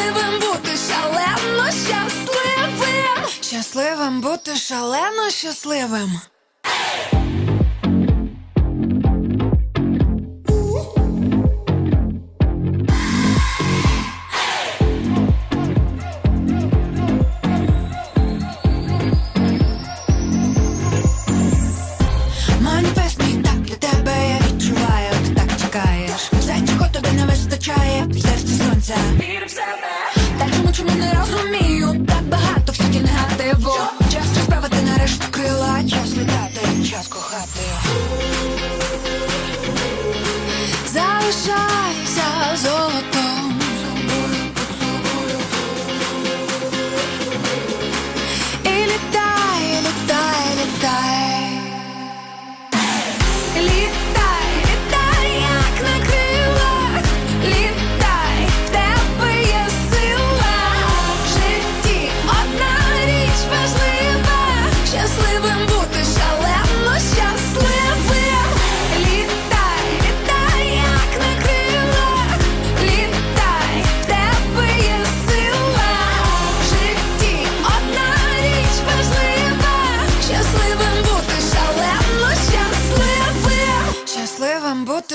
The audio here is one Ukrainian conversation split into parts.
щасливим бути шалено щасливим, щасливим бути шалено щасливим. вистачає серце сонця. Вір в себе. Та чому чому не розумію? Так багато всяких негативу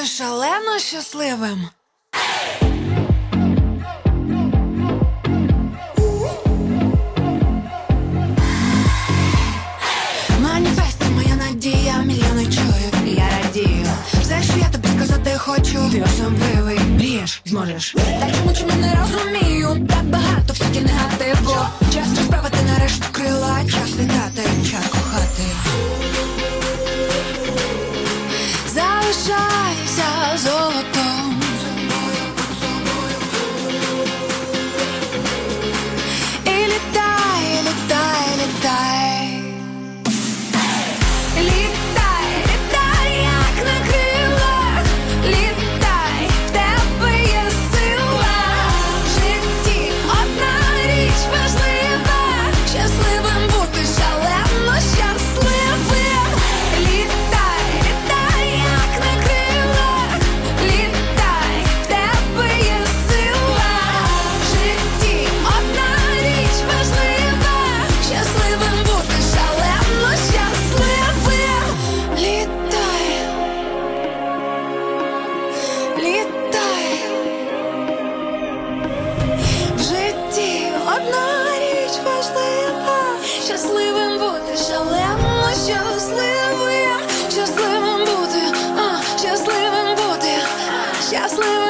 шалено щасливим. Маніфест моя надія, мільйони чують, я радію. Все, що я тобі сказати хочу, ти особливий брієш зможеш. Та чому чому не розумію? Так багато всяких негативу. Час розправити нарешті крила, час літати, час кохати. Залишай щасливий.